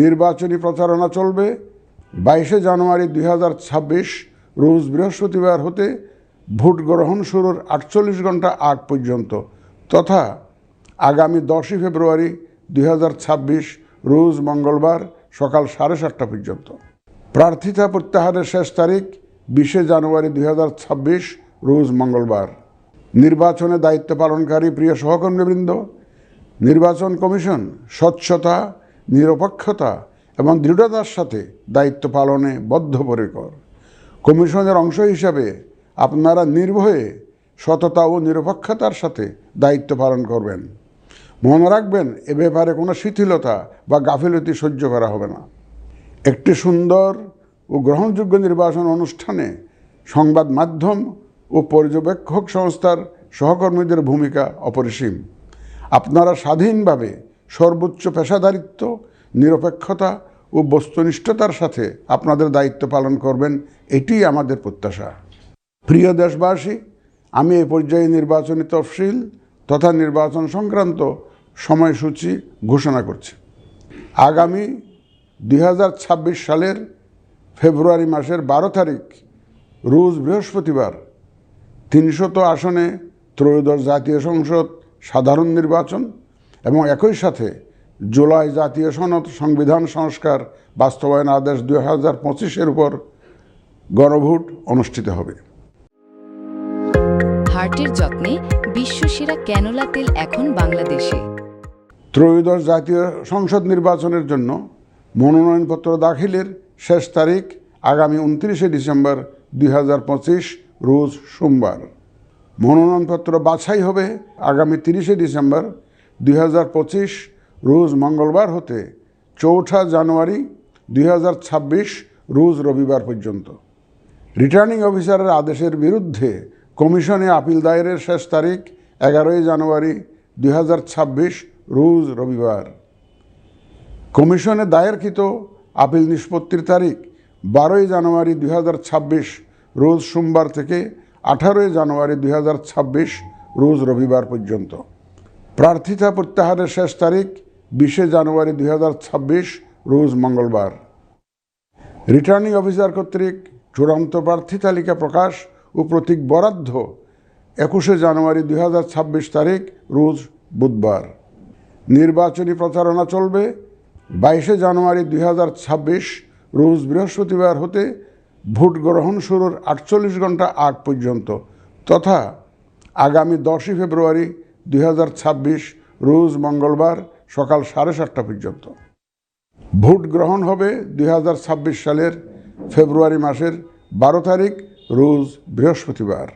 নির্বাচনী প্রচারণা চলবে। বাইশে জানুয়ারি দুই হাজার ছাব্বিশ, রোজ বৃহস্পতিবার হতে ভোট গ্রহণ শুরুর আটচল্লিশ ঘণ্টা আগ পর্যন্ত তথা আগামী দশই ফেব্রুয়ারি দুই হাজার ছাব্বিশ, রোজ মঙ্গলবার সকাল সাড়ে সাতটা পর্যন্ত। প্রার্থিতা প্রত্যাহারের শেষ তারিখ বিশে জানুয়ারি দুই হাজার ছাব্বিশ, রোজ মঙ্গলবার। নির্বাচনে দায়িত্ব পালনকারী প্রিয় সহকর্মীবৃন্দ, নির্বাচন কমিশন স্বচ্ছতা নিরপেক্ষতা এবং দৃঢ়তার সাথে দায়িত্ব পালনে বদ্ধপরিকর। কমিশনের অংশ হিসাবে আপনারা নির্ভয়ে সততা ও নিরপেক্ষতার সাথে দায়িত্ব পালন করবেন। মনে রাখবেন, এ ব্যাপারে কোনো শিথিলতা বা গাফিলতি সহ্য করা হবে না। একটি সুন্দর ও গ্রহণযোগ্য নির্বাচন অনুষ্ঠানে সংবাদ মাধ্যম ও পর্যবেক্ষক সংস্থার সহকর্মীদের ভূমিকা অপরিসীম। আপনারা স্বাধীনভাবে সর্বোচ্চ পেশাদারিত্ব, নিরপেক্ষতা ও বস্তুনিষ্ঠতার সাথে আপনাদের দায়িত্ব পালন করবেন, এটিই আমাদের প্রত্যাশা। প্রিয় দেশবাসী, আমি এ পর্যায়ে নির্বাচনী তফসিল তথা নির্বাচন সংক্রান্ত সময়সূচি ঘোষণা করছি। আগামী দু হাজার ছাব্বিশ সালের ফেব্রুয়ারি মাসের বারো তারিখ, রোজ বৃহস্পতিবার, তিনশত আসনে ত্রয়োদশ জাতীয় সংসদ সাধারণ নির্বাচন এবং একই সাথে জুলাই জাতীয় সনদ সংবিধান সংস্কার বাস্তবায়ন আদেশ দুই হাজার পঁচিশের উপর গণভোট অনুষ্ঠিত হবে। হার্টের যত্নে বিশ্বসেরা ক্যানোলা তেল এখন বাংলাদেশে। ত্রয়োদশ জাতীয় সংসদ নির্বাচনের জন্য মনোনয়নপত্র দাখিলের শেষ তারিখ আগামী উনত্রিশে ডিসেম্বর দুই হাজার পঁচিশ রোজ সোমবার। মনোনয়নপত্র বাছাই হবে আগামী তিরিশে ডিসেম্বর দুই হাজার পঁচিশ রোজ মঙ্গলবার হতে চৌঠা জানুয়ারি দুই হাজার ছাব্বিশ রোজ রবিবার পর্যন্ত। রিটার্নিং অফিসারের আদেশের বিরুদ্ধে কমিশনে আপিল দায়েরের শেষ তারিখ এগারোই জানুয়ারি দুই হাজার ছাব্বিশ রোজ রবিবার। কমিশনে দায়েরকৃত আপিল নিষ্পত্তির তারিখ বারোই জানুয়ারি দুই হাজার ছাব্বিশ রোজ সোমবার থেকে আঠারোই জানুয়ারি দুই হাজার ছাব্বিশ রোজ রবিবার পর্যন্ত। প্রার্থিতা প্রত্যাহারের শেষ তারিখ বিশে জানুয়ারি দুই হাজার ছাব্বিশ, রোজ মঙ্গলবার। রিটার্নিং অফিসার কর্তৃক চূড়ান্ত প্রার্থী তালিকা প্রকাশ ও প্রতীক বরাদ্দ একুশে জানুয়ারি দু হাজার ছাব্বিশ তারিখ, রোজ বুধবার। নির্বাচনী প্রচারণা চলবে বাইশে জানুয়ারি দুই হাজার ছাব্বিশ, রোজ বৃহস্পতিবার হতে ভোট গ্রহণ শুরুর আটচল্লিশ ঘণ্টা আগ পর্যন্ত, তথা আগামী দশই ফেব্রুয়ারি দুই হাজার ছাব্বিশ রোজ মঙ্গলবার সকাল সাড়ে সাতটা পর্যন্ত। ভোট গ্রহণ হবে দুই হাজার ছাব্বিশ সালের ফেব্রুয়ারি মাসের বারো তারিখ, রোজ বৃহস্পতিবার।